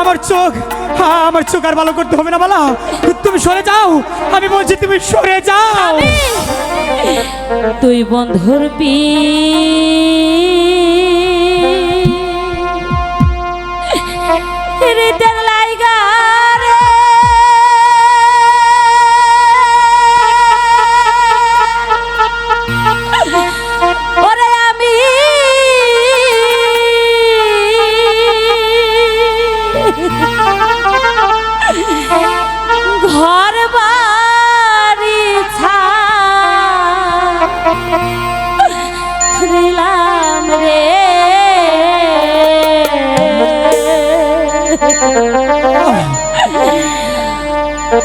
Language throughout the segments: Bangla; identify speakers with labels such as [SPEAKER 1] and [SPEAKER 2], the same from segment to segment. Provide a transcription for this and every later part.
[SPEAKER 1] আমার চোখ হ্যাঁ আমার চোখ আর ভালো করতে হবে না, বলা। তুমি সরে যাও, আমি বলছি তুমি সরে যাও।
[SPEAKER 2] তুই বন্ধুর পি লাইগা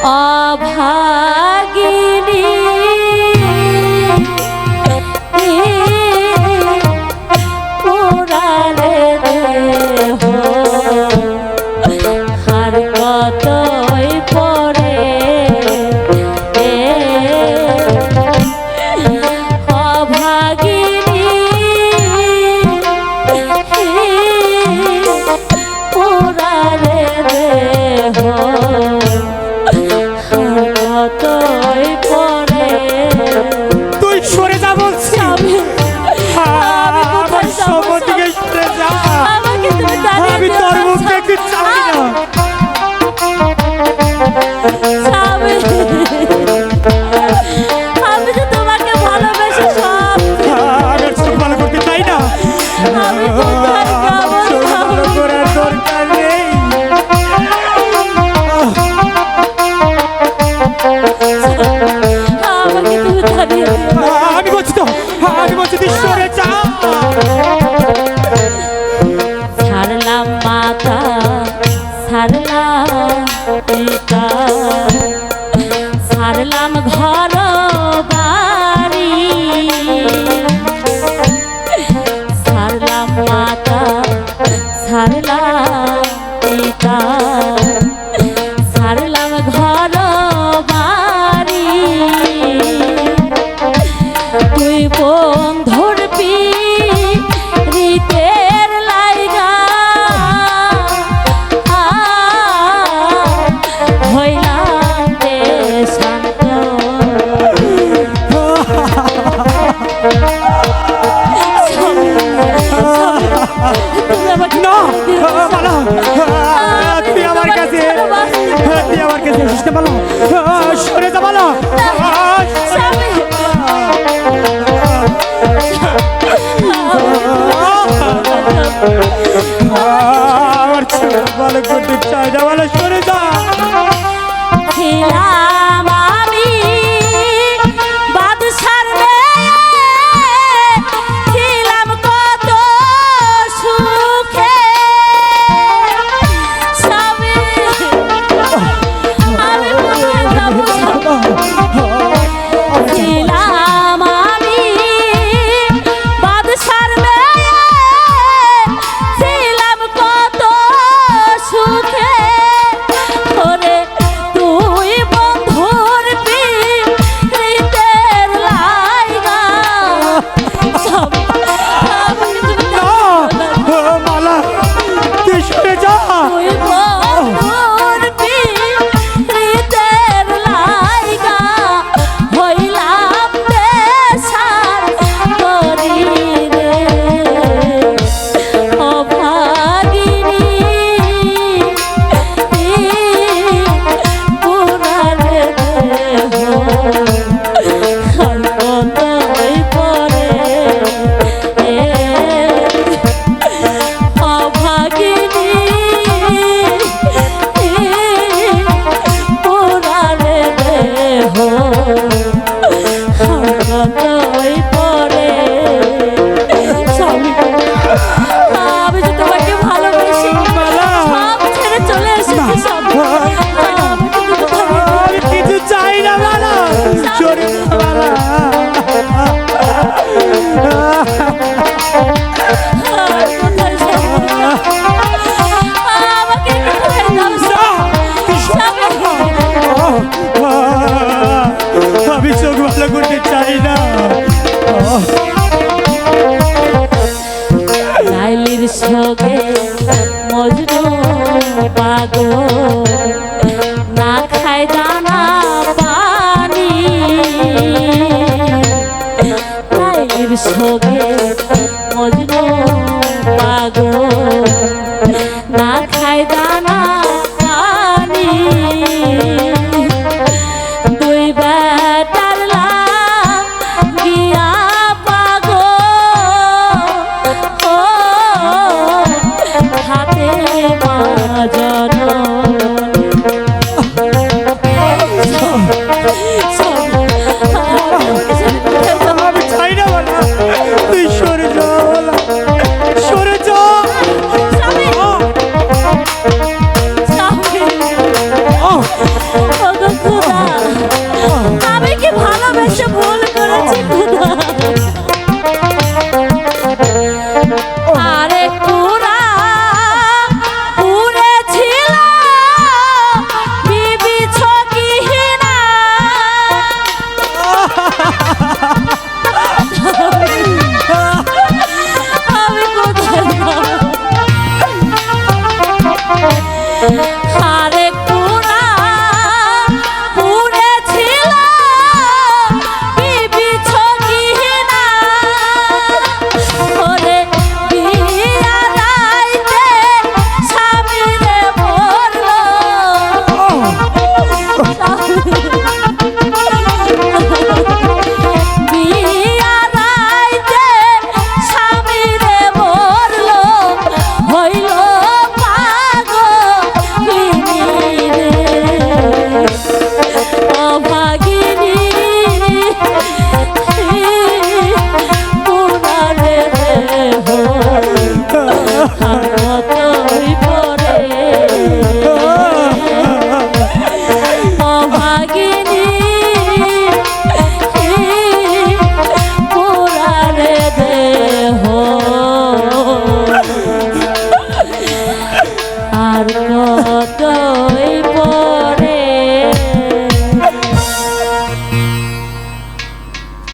[SPEAKER 2] অভাগী 你睡得着吗
[SPEAKER 1] তুই
[SPEAKER 2] বন্ধ পাগল। না খায় দানা পানি। রায়ের সঙ্গে